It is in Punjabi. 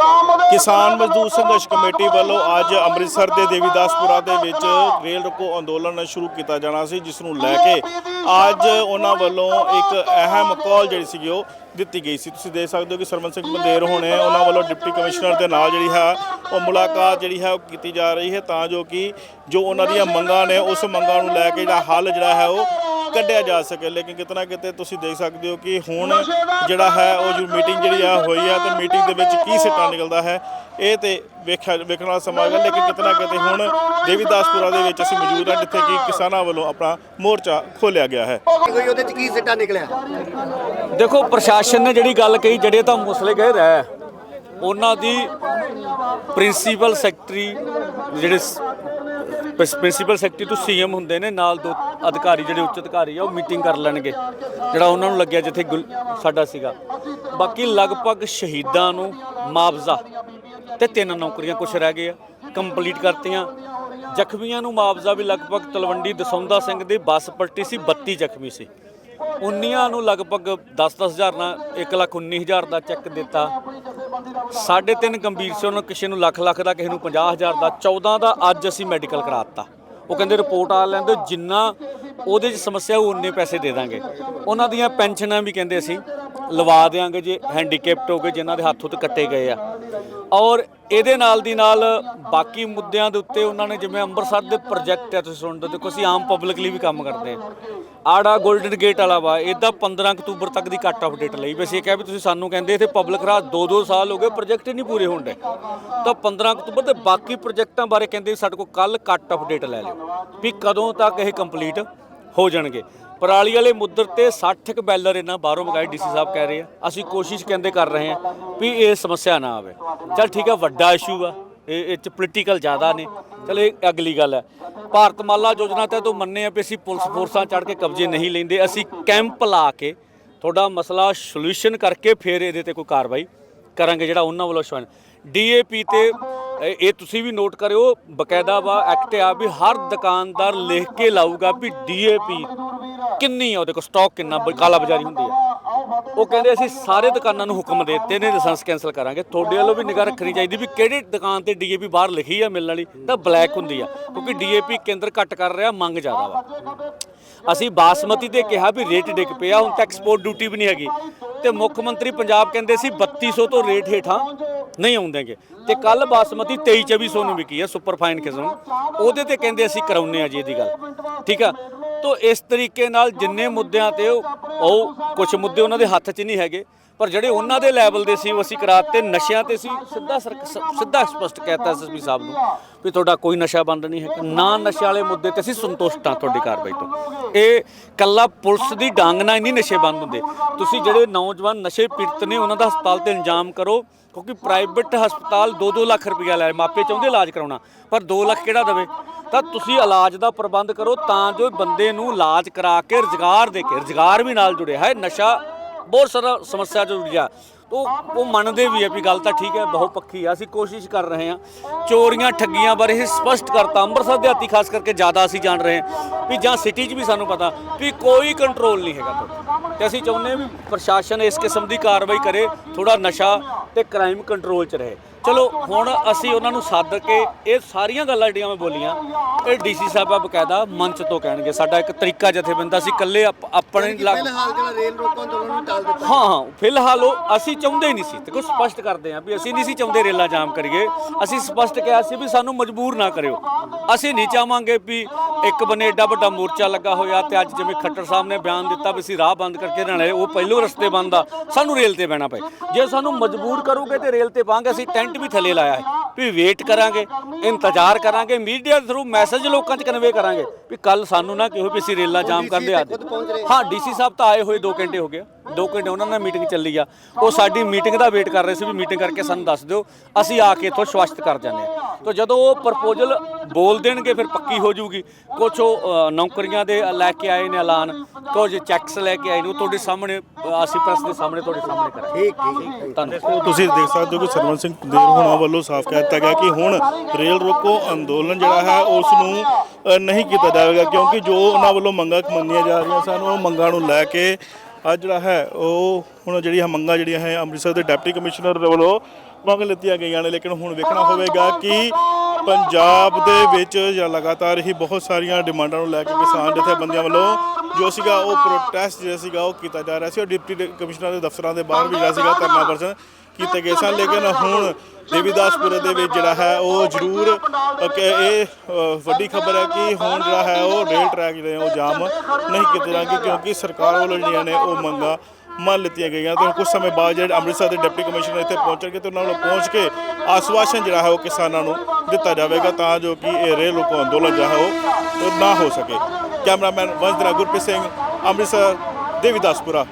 ਕਿਸਾਨ ਮਜ਼ਦੂਰ ਸੰਘਰਸ਼ ਕਮੇਟੀ ਵੱਲੋਂ ਅੱਜ ਅੰਮ੍ਰਿਤਸਰ ਦੇ ਦੇਵੀਦਾਸਪੁਰਾ ਦੇ ਵਿੱਚ ਰੇਲ ਰੋਕੋ ਅੰਦੋਲਨ ਸ਼ੁਰੂ ਕੀਤਾ ਜਾਣਾ ਸੀ ਜਿਸ ਨੂੰ ਲੈ ਕੇ ਅੱਜ ਉਹਨਾਂ ਵੱਲੋਂ ਇੱਕ ਅਹਿਮ ਕਾਲ ਜਿਹੜੀ ਸੀਗੀ ਉਹ ਦਿੱਤੀ ਗਈ ਸੀ। ਤੁਸੀਂ ਦੇਖ ਸਕਦੇ ਹੋ ਕਿ ਸਰਮਨ ਸਿੰਘ ਬੰਦੇਰ ਹੋਣੇ ਉਹਨਾਂ ਵੱਲੋਂ ਡਿਪਟੀ ਕਮਿਸ਼ਨਰ ਦੇ ਨਾਲ ਜਿਹੜੀ ਹੈ ਉਹ ਮੁਲਾਕਾਤ ਜਿਹੜੀ ਹੈ ਉਹ ਕੀਤੀ ਜਾ ਰਹੀ ਹੈ ਤਾਂ ਜੋ ਕਿ ਜੋ ਉਹਨਾਂ ਦੀਆਂ ਮੰਗਾਂ ਨੇ ਉਸ ਮੰਗਾਂ ਨੂੰ ਲੈ ਕੇ ਜਿਹੜਾ ਹੱਲ ਜਿਹੜਾ ਹੈ ਉਹ ਕੱਢਿਆ ਜਾ ਸਕੇ ਲੇਕਿਨ ਕਿਤਨਾ ਕਿਤੇ ਤੁਸੀਂ ਦੇਖ ਸਕਦੇ ਹੋ ਕਿ ਹੁਣ ਜਿਹੜਾ ਹੈ ਉਹ ਜੋ ਮੀਟਿੰਗ ਜਿਹੜੀ ਆ ਹੋਈ ਆ ਤੇ ਮੀਟਿੰਗ ਦੇ ਵਿੱਚ ਕੀ ਸਿੱਟਾ ਨਿਕਲਦਾ ਹੈ ਇਹ ਤੇ ਵੇਖਿਆ ਵੇਖਣ ਵਾਲਾ ਸਮਾਂ ਹੈ ਲੇਕਿਨ ਕਿਤਨਾ ਕਿਤੇ ਹੁਣ ਦੇਵੀਦਾਸਪੁਰਾ ਦੇ ਵਿੱਚ ਅਸੀਂ ਮੌਜੂਦ ਹਾਂ ਜਿੱਥੇ ਕਿ ਕਿਸਾਨਾਂ ਵੱਲੋਂ ਆਪਣਾ ਮੋਰਚਾ ਖੋਲਿਆ ਗਿਆ ਹੈ। ਕੋਈ ਉਹਦੇ ਚ ਕੀ ਸਿੱਟਾ ਨਿਕਲਿਆ? ਦੇਖੋ ਪ੍ਰਸ਼ਾਸਨ ਨੇ ਜਿਹੜੀ ਗੱਲ ਕਹੀ ਜਿਹੜੇ ਤਾਂ ਮਸਲੇ ਗਏ ਰਹਿ ਉਹਨਾਂ ਦੀ ਪ੍ਰਿੰਸੀਪਲ ਸੈਕਟਰੀ ਜਿਹੜੇ ਪ੍ਰਿੰਸੀਪਲ ਸੈਕਟਰੀ ਤੋਂ ਸੀਐਮ ਹੁੰਦੇ ਨੇ, ਨਾਲ ਦੋ ਅਧਿਕਾਰੀ ਜਿਹੜੇ ਉੱਚ ਅਧਿਕਾਰੀ ਆ, ਉਹ ਮੀਟਿੰਗ ਕਰ ਲੈਣਗੇ, ਜਿਹੜਾ ਉਹਨਾਂ ਨੂੰ ਲੱਗਿਆ ਜਿੱਥੇ ਗੁਲ- ਸਾਡਾ ਸੀਗਾ। ਬਾਕੀ ਲਗਭਗ ਸ਼ਹੀਦਾਂ ਨੂੰ ਮੁਆਵਜ਼ਾ ਤੇ ਤਿੰਨ ਨੌਕਰੀਆਂ ਕੁਛ ਰਹਿ ਗਏ ਆ ਕੰਪਲੀਟ ਕਰਤੀਆਂ। ਜ਼ਖਮੀਆਂ ਨੂੰ ਮੁਆਵਜ਼ਾ ਵੀ ਲਗਭਗ ਤਲਵੰਡੀ ਦਸੌਂਦਾ ਸਿੰਘ ਦੀ ਬੱਸ ਪਲਟੀ ਸੀ 32 ਜ਼ਖਮੀ ਸੀ। 19 ਨੂੰ ਲਗਭਗ 10-10 ਹਜ਼ਾਰ ਨਾਲ 1 ਲੱਖ 19 ਹਜ਼ਾਰ ਦਾ ਚੈੱਕ ਦਿੱਤਾ। ਸਾਢੇ ਤਿੰਨ ਗੰਭੀਰ ਸੀ, ਉਹਨਾਂ ਕਿਸੇ ਨੂੰ ਲੱਖ ਲੱਖ ਦਾ, ਕਿਸੇ ਨੂੰ 50 ਹਜ਼ਾਰ ਦਾ 14 ਦਾ ਅੱਜ ਅਸੀਂ ਮੈਡੀਕਲ ਕਰਾਤਾ ਉਹ ਕਹਿੰਦੇ ਰਿਪੋਰਟ ਆ ਲੈਂਦੇ ਜਿੰਨਾ ਉਹਦੇ 'ਚ ਸਮੱਸਿਆ ਉਹ ਉਨੇ ਪੈਸੇ ਦੇ ਦਾਂਗੇ। ਉਹਨਾਂ ਦੀਆਂ ਪੈਨਸ਼ਨਾਂ ਵੀ ਕਹਿੰਦੇ ਅਸੀਂ ਲਵਾ ਦੇਾਂਗੇ ਜੇ ਹੈਂਡੀਕੈਪਟ ਹੋ ਗਏ, ਜਿਨ੍ਹਾਂ ਦੇ ਹੱਥੋਂ ਉੱਤੇ ਕੱਟੇ ਗਏ ਆ। ਔਰ ਇਹਦੇ ਨਾਲ ਦੀ ਨਾਲ ਬਾਕੀ ਮੁੱਦਿਆਂ ਦੇ ਉੱਤੇ ਉਹਨਾਂ ਨੇ ਜਿਵੇਂ ਅੰਮ੍ਰਿਤਸਰ ਦੇ ਪ੍ਰੋਜੈਕਟ ਹੈ ਤੁਸੀਂ ਸੁਣਦੇ ਹੋ, ਦੇਖੋ ਅਸੀਂ ਆਮ ਪਬਲਿਕ ਲਈ ਵੀ ਕੰਮ ਕਰਦੇ ਹਾਂ। ਆੜਾ 골ਡਨ ਗੇਟ ਵਾਲਾ ਵਾ ਇਹਦਾ 15 ਅਕਤੂਬਰ ਤੱਕ ਦੀ ਕੱਟ ਆਫ ਡੇਟ ਲਈ। ਵੈਸੇ ਇਹ ਕਿਹਾ ਵੀ ਤੁਸੀਂ ਸਾਨੂੰ ਕਹਿੰਦੇ ਇੱਥੇ ਪਬਲਿਕ ਰਾਹ 2-2 ਸਾਲ ਹੋ ਗਏ ਪ੍ਰੋਜੈਕਟ ਹੀ ਨਹੀਂ ਪੂਰੇ ਹੁੰਦੇ ਤਾਂ 15 ਅਕਤੂਬਰ ਤੇ ਬਾਕੀ ਪ੍ਰੋਜੈਕਟਾਂ ਬਾਰੇ ਕਹਿੰਦੇ ਸਾਡੇ ਕੋਲ ਕੱਲ ਕੱਟ ਆਫ ਡੇਟ ਲੈ ਲਿਓ। ਵੀ ਕਦੋਂ ਤੱਕ ਇਹ ਕੰਪਲੀਟ ਹੋ ਜਾਣਗੇ। ਪਰਾਲੀ ਵਾਲੇ ਮੁੱਦਰ ਤੇ 60 ਕ ਬੈਲਰ ਇਹਨਾਂ ਬਾਹਰੋਂ ਮੰਗਾਏ, ਡੀਸੀ ਸਾਹਿਬ ਕਹਿ ਰਹੇ ਆ। ਅਸੀਂ ਕੋਸ਼ਿਸ਼ ਕਹਿੰਦੇ ਕਰ ਰਹੇ ਹਾਂ ਵੀ ਇਹ ਸਮੱਸਿਆ ਨਾ ਆਵੇ। ਚਲ ਠੀਕ ਆ, ਵੱਡਾ ਇਸ਼ੂ ਆ। ਇਹ ਇਹ ਚ ਪੋਲੀਟੀਕਲ ਜ਼ਿਆਦਾ ਨੇ। ਚਲ ਇਹ ਅਗਲੀ ਗੱਲ ਹੈ ਭਾਰਤ ਮਾਲਾ ਯੋਜਨਾ ਤੇ ਤੋਂ ਮੰਨੇ ਆ ਵੀ ਅਸੀਂ ਪੁਲਿਸ ਫੋਰਸਾਂ ਚੜ ਕੇ ਕਬਜ਼ੇ ਨਹੀਂ ਲੈਂਦੇ। ਅਸੀਂ ਕੈਂਪ ਲਾ ਕੇ ਤੁਹਾਡਾ ਮਸਲਾ ਸੋਲੂਸ਼ਨ ਕਰਕੇ ਫਿਰ ਇਹਦੇ ਤੇ ਕੋਈ ਕਾਰਵਾਈ ਕਰਾਂਗੇ, ਜਿਹੜਾ ਉਹਨਾਂ ਵੱਲੋਂ ਸ਼ਵਨ ਡੀਏਪੀ ਤੇ ਇਹ ਤੁਸੀਂ ਵੀ ਨੋਟ ਕਰਿਓ, ਬਕਾਇਦਾ ਵਾ ਐਕਟ ਆ ਵੀ ਹਰ ਦੁਕਾਨਦਾਰ ਲਿਖ ਕੇ ਲਾਊਗਾ ਵੀ ਡੀਏਪੀ ਕਿੰਨੀ ਆ, ਉਹਦੇ ਕੋਲ ਸਟਾਕ ਕਿੰਨਾ ਬ- ਕਾਲਾ ਬਾਜ਼ਾਰੀ ਹੁੰਦੀ ਆ। ਉਹ ਕਹਿੰਦੇ ਅਸੀਂ ਸਾਰੇ ਦੁਕਾਨਾਂ ਨੂੰ ਹੁਕਮ ਦੇ ਦਿੱਤੇ ਨੇ ਲਾਇਸੈਂਸ ਕੈਨਸਲ ਕਰਾਂਗੇ। ਤੁਹਾਡੇ ਵੱਲੋਂ ਵੀ ਨਿਗਾਹ ਰੱਖਣੀ ਚਾਹੀਦੀ ਵੀ ਕਿਹੜੀ ਦੁਕਾਨ ਤੇ ਡੀਏਪੀ ਬਾਹਰ ਲਿਖੀ ਆ ਮਿਲਣ ਵਾਲੀ, ਤਾਂ ਬਲੈਕ ਹੁੰਦੀ ਆ, ਕਿਉਂਕਿ ਡੀਏਪੀ ਕੇਂਦਰ ਘੱਟ ਕਰ ਰਿਹਾ, ਮੰਗ ਜ਼ਿਆਦਾ ਵਾ। ਅਸੀਂ ਬਾਸਮਤੀ ਤੇ ਕਿਹਾ ਵੀ ਰੇਟ ਡਿੱਗ ਪਿਆ, ਹੁਣ ਤਾਂ ਐਕਸਪੋਰਟ ਡਿਊਟੀ ਵੀ ਨਹੀਂ ਹੈਗੀ। ਤੇ ਮੁੱਖ ਮੰਤਰੀ ਪੰਜਾਬ ਕਹਿੰਦੇ ਸੀ 3200 ਤੋਂ ਰੇਟ ਹੇਠਾਂ ਨਹੀਂ ਆਉਂਦੇਗੇ ਤੇ ਕੱਲ ਬਾਸਮਤੀ 23 2400 ਨੂੰ ਵਿਕੀ ਹੈ ਸੁਪਰ ਫਾਈਨ ਕਿਸਮ। ਉਹਦੇ ਤੇ ਕਹਿੰਦੇ ਅਸੀਂ ਕਰਾਉਨੇ ਆ ਜੀ ਇਹਦੀ ਗੱਲ। ਠੀਕ ਆ? ਤੋ ਇਸ ਤਰੀਕੇ ਨਾਲ ਜਿੰਨੇ ਮੁੱਦਿਆਂ ਤੇ ਉਹ ਉਹ ਕੁਝ ਮੁੱਦੇ ਉਹਨਾਂ ਦੇ ਹੱਥ 'ਚ ਨਹੀਂ ਹੈਗੇ, ਪਰ ਜਿਹੜੇ ਉਹਨਾਂ ਦੇ ਲੈਵਲ ਦੇ ਸੀ, ਉਹ ਅਸੀਂ ਕਰਾਤੇ, ਨਸ਼ਿਆਂ ਤੇ ਸੀ। ਸਿੱਧਾ ਸਰਕ- ਸ- ਸਿੱਧਾ ਸਪਸ਼ਟ ਕਹਿਤਾ ਐਸਐਸਪੀ ਸਾਹਿਬ ਨੂੰ। ਵੀ ਤੁਹਾਡਾ ਕੋਈ ਨਸ਼ਾ ਬੰਦ ਨਹੀਂ ਹੈ ਨਾ ਨਸ਼ੇ ਵਾਲੇ ਮੁੱਦੇ ਤੇ ਅਸੀਂ ਸੰਤੁਸ਼ਟ ਹਾਂ ਤੁਹਾਡੀ ਕਾਰਵਾਈ ਤੋਂ। ਇਹ ਕੱਲਾ ਪੁਲਿਸ ਦੀ ਡਾਂਗ ਨਾਲ ਹੀ ਨਹੀਂ ਨਸ਼ੇ ਬੰਦ ਹੁੰਦੇ। ਤੁਸੀਂ ਜਿਹੜੇ ਨੌਜਵਾਨ ਨਸ਼ੇ ਪੀੜਤ ਨੇ, ਉਹਨਾਂ ਦਾ ਹਸਪਤਾਲ ਤੇ ਇੰਤਜ਼ਾਮ ਕਰੋ, ਕਿਉਂਕਿ ਪ੍ਰਾਈਵੇਟ ਹਸਪਤਾਲ 2-2 ਲੱਖ ਰੁਪਇਆ ਲੈ ਮਾਪੇ ਚਾਹੁੰਦੇ ਇਲਾਜ ਕਰਾਉਣਾ, ਪਰ 2 ਲੱਖ ਕਿਹੜਾ ਦੇਵੇ? ਤਾਂ ਤੁਸੀਂ ਇਲਾਜ ਦਾ ਪ੍ਰਬੰਧ ਕਰੋ, ਤਾਂ ਜੋ ਬੰਦੇ ਨੂੰ ਇਲਾਜ ਕਰਾ ਕੇ ਰੁਜ਼ਗਾਰ ਦੇ ਕੇ, ਰੁਜ਼ਗਾਰ ਵੀ ਨਾਲ ਜੁੜਿਆ ਹੈ ਨਸ਼ਾ ਬਹੁਤ ਸਾਰਾ ਸਮੱਸਿਆ ਜੁੜੀ ਆ ਉਹ ਉਹ ਮੰਨਦੇ ਵੀ ਹੈ ਵੀ ਗੱਲ ਤਾਂ ਠੀਕ ਹੈ, ਬਹੁਤ ਪੱਖੀ ਆ, ਅਸੀਂ ਕੋਸ਼ਿਸ਼ ਕਰ ਰਹੇ ਹਾਂ। ਚੋਰੀਆਂ, ਠੱਗੀਆਂ ਬਾਰੇ ਇਹ ਸਪਸ਼ਟ ਕਰਤਾ, ਅੰਮ੍ਰਿਤਸਰ ਦਿਹਾਤੀ ਖਾਸ ਕਰਕੇ ਜ਼ਿਆਦਾ ਅਸੀਂ ਜਾਣ ਰਹੇ ਹਾਂ ਵੀ ਜਾਂ ਸਿਟੀ 'ਚ ਵੀ ਸਾਨੂੰ ਪਤਾ ਵੀ ਕੋਈ ਕੰਟਰੋਲ ਨਹੀਂ ਹੈਗਾ। ਤੁਹਾਡਾ ਤੇ ਅਸੀਂ ਚਾਹੁੰਦੇ ਵੀ ਪ੍ਰਸ਼ਾਸਨ ਇਸ ਕਿਸਮ ਦੀ ਕਾਰਵਾਈ ਕਰੇ ਥੋੜਾ ਨਸ਼ਾ ਤੇ ਕ੍ਰਾਈਮ ਕੰਟਰੋਲ 'ਚ ਰਹੇ। ਚਲੋ ਹੁਣ ਅਸੀਂ ਉਹਨਾਂ ਨੂੰ ਸੱਦ ਕੇ ਇਹ ਸਾਰੀਆਂ ਗੱਲਾਂ ਜਿਹੜੀਆਂ ਮੈਂ ਬੋਲੀਆਂ ਇਹ ਡੀਸੀ ਸਾਹਿਬ ਆ ਬਕਾਇਦਾ ਮੰਚ ਤੋਂ ਕਹਿਣਗੇ। ਸਾਡਾ ਇੱਕ ਤਰੀਕਾ ਜਥੇਬੰਦਾ ਸੀ ਇਕੱਲੇ ਆਪ- ਆਪਣੇ ਲੱਗ ਫਿਲਹਾਲ ਜਿਹੜਾ ਰੇਲ ਰੋਕੋ ਅੰਦੋਲਨ ਨੂੰ ਟਾਲ ਦਿੱਤਾ। ਹਾਂ ਹਾਂ ਫਿਲਹਾਲ ਉਹ ਅਸੀਂ ਚਾਹੁੰਦੇ ਨਹੀਂ ਸੀ। ਤੇ ਕੁਝ ਸਪਸ਼ਟ ਕਰਦੇ ਹਾਂ ਵੀ ਅਸੀਂ ਨਹੀਂ ਸੀ ਚਾਹੁੰਦੇ ਰੇਲਾ ਜਾਮ ਕਰੀਏ। ਅਸੀਂ ਸਪਸ਼ਟ ਕਿਹਾ ਸੀ ਵੀ ਸਾਨੂੰ ਮਜਬੂਰ ਨਾ ਕਰਿਓ। ਅਸੀਂ ਨਹੀਂ ਚਾਹਾਂਗੇ ਵੀ ਇੱਕ ਬੰਨੇ ਏਡਾ ਵੱਡਾ ਮੋਰਚਾ ਲੱਗਾ ਹੋਇਆ ਤੇ ਅੱਜ ਜਿਵੇਂ ਖੱਟਰ ਸਾਹਿਬ ਨੇ ਬਿਆਨ ਦਿੱਤਾ ਵੀ ਅਸੀਂ ਰਾਹ ਬੰਦ ਕਰਕੇ ਰਹਿਣਾ ਉਹ ਪਹਿਲੋਂ ਰਸਤੇ ਬੰਦ ਆ ਸਾਨੂੰ ਰੇਲ ਤੇ ਬਹਿਣਾ ਪਏ। ਜੇ ਸਾਨੂੰ ਮਜਬੂਰ ਕਰੋਗੇ ਤੇ ਰੇਲ ਤੇ ਪਾਵਾਂਗੇ ਅਸੀਂ ਟੈਂਟ ਵੀ ਥੱਲੇ ਲਾਇਆ ਹੈ। ਵੀ ਵੇਟ ਕਰਾਂਗੇ ਇੰਤਜ਼ਾਰ ਕਰਾਂਗੇ ਮੀਡੀਆ ਦੇ ਥਰੂ ਮੈਸੇਜ ਲੋਕਾਂ 'ਚ ਕਨਵੇ ਕਰਾਂਗੇ। ਵੀ ਕੱਲ ਸਾਨੂੰ ਨਾ ਕਿਹੋ ਵੀ ਅਸੀਂ ਰੇਲਾਂ ਜਾਮ ਕਰਦੇ ਅੱਜ ਹਾਂ ਡੀਸੀ ਸਾਹਿਬ ਤਾਂ ਆਏ ਹੋਏ 2 ਘੰਟੇ ਹੋ ਗਏ 2 ਘੰਟੇ ਉਹਨਾਂ ਨਾਲ ਮੀਟਿੰਗ ਚੱਲੀ ਆ। ਉਹ ਸਾਡੀ ਮੀਟਿੰਗ ਦਾ ਵੇਟ ਕਰ ਰਹੇ ਸੀ ਵੀ ਮੀਟਿੰਗ ਕਰਕੇ ਸਾਨੂੰ ਦੱਸ ਦਿਓ। ਅਸੀਂ ਆ ਕੇ ਇੱਥੋਂ ਸਵਾਸ਼ਟ ਕਰ ਜਾਂਦੇ ਆ ਤਾਂ ਜਦੋਂ ਉਹ ਪ੍ਰਪੋਜ਼ਲ ਬੋਲ ਦੇਣਗੇ ਫਿਰ ਪੱਕੀ ਹੋ ਜਾਊਗੀ। ਕੁਝ ਉਹ ਨੌਕਰੀਆਂ ਦੇ ਲੈ ਕੇ ਆਏ ਨੇ ਐਲਾਨ। ਕੁਝ ਚੈੱਕਸ ਲੈ ਕੇ ਆਏ ਨੇ। ਉਹ ਤੁਹਾਡੇ ਸਾਹਮਣੇ ਅਸੀਂ ਪ੍ਰੈਸ ਦੇ ਸਾਹਮਣੇ ਤੁਹਾਡੇ ਸਾਹਮਣੇ ਕਰਾਂਗੇ। ਠੀਕ ਠੀਕ ਧੰਨਵਾਦ। ਤੁਸੀਂ ਦੇਖ ਸਕਦੇ ਹੋ ਕਿ ਸਰਵਨ ਸਿੰਘ ਦੇਰ ਹੋਣਾ ਵੱਲੋਂ ਸਾਫ਼ ਕਹਿ ਦਿੱਤਾ ਗਿਆ ਕਿ ਹੁਣ ਰੇਲ ਰੋਕੋ ਅੰਦੋਲਨ ਜਿਹੜਾ ਹੈ ਉਸ ਨੂੰ ਨਹੀਂ ਕੀਤਾ ਜਾਵੇਗਾ। ਕਿਉਂਕਿ ਜੋ ਉਹਨਾਂ ਵੱਲੋਂ ਮੰਗਾਂ ਮੰਨੀਆਂ ਜਾ ਰਹੀਆਂ ਸਨ ਉਹ ਮੰਗਾਂ ਨੂੰ ਲੈ ਕੇ ਅੱਜ ਜਿਹੜਾ ਹੈ ਉਹ ਹੁਣ ਜਿਹੜੀਆਂ ਮੰਗਾਂ ਜਿਹੜੀਆਂ ਹੈ ਅੰਮ੍ਰਿਤਸਰ ਦੇ ਡਿਪਟੀ ਕਮਿਸ਼ਨਰ ਦੇ ਵੱਲੋਂ ਮੰਗ ਲਿੱਤੀਆਂ ਗਈਆਂ ਨੇ ਲੇਕਿਨ ਹੁਣ ਵੇਖਣਾ ਹੋਵੇਗਾ ਕਿ ਪੰਜਾਬ ਦੇ ਵਿੱਚ ਜਾਂ ਲਗਾਤਾਰ ਹੀ ਬਹੁਤ ਸਾਰੀਆਂ ਡਿਮਾਂਡਾਂ ਨੂੰ ਲੈ ਕੇ ਕਿਸਾਨ ਜਥੇਬੰਦੀਆਂ ਵੱਲੋਂ ਜੋ ਸੀਗਾ ਉਹ ਪ੍ਰੋਟੈਸਟ ਜਿਹੜਾ ਸੀਗਾ ਉਹ ਕੀਤਾ ਜਾ ਰਿਹਾ ਸੀ ਔਰ ਡਿਪਟੀ ਕਮਿਸ਼ਨਰ ਦੇ ਦਫ਼ਤਰਾਂ ਦੇ ਬਾਹਰ ਵੀ ਜਿਹੜਾ ਸੀਗਾ ਧਰਨਾ ਪ੍ਰਦਰਸ਼ਨ ਕੀਤੇ ਗਏ ਸਨ ਲੇਕਿਨ ਹੁਣ ਦੇਵੀਦਾਸਪੁਰ ਦੇ ਵਿੱਚ ਜਿਹੜਾ ਹੈ ਉਹ ਜ਼ਰੂਰ ਕਿ ਇਹ ਵੱਡੀ ਖਬਰ ਹੈ ਕਿ ਹੁਣ ਜਿਹੜਾ ਹੈ ਉਹ ਰੇਲ ਟਰੈਕ ਜਿਹੜੇ ਉਹ ਜਾਮ ਨਹੀਂ ਕੀਤੇ ਜਾਣਗੇ ਕਿਉਂਕਿ ਸਰਕਾਰ ਵੱਲੋਂ ਜਿਹੜੀਆਂ ਨੇ ਉਹ ਮੰਗਾਂ ਮੰਨ ਲਿੱਤੀਆਂ ਗਈਆਂ ਤੇ ਕੁਝ ਸਮੇਂ ਬਾਅਦ ਜਿਹੜੇ ਅੰਮ੍ਰਿਤਸਰ ਦੇ ਡਿਪਟੀ ਕਮਿਸ਼ਨਰ ਇੱਥੇ ਪਹੁੰਚਣਗੇ ਤੇ ਉਹਨਾਂ ਨੂੰ ਪਹੁੰਚ ਕੇ ਆਸਵਾਸ਼ਨ ਜਿਹੜਾ ਹੈ ਉਹ ਕਿਸਾਨਾਂ ਨੂੰ ਦਿੱਤਾ ਜਾਵੇਗਾ ਤਾਂ ਜੋ ਕਿ ਇਹ ਰੇਲ ਰੋਕੋ ਅੰਦੋਲਨ ਜਿਹੜਾ ਹੈ ਉਹ ਨਾ ਹੋ ਸਕੇ। ਕੈਮਰਾਮੈਨ ਵੰਜਰਾ ਗੁਰਪ੍ਰੀਤ ਸਿੰਘ ਅੰਮ੍ਰਿਤਸਰ ਦੇਵੀਦਾਸਪੁਰਾ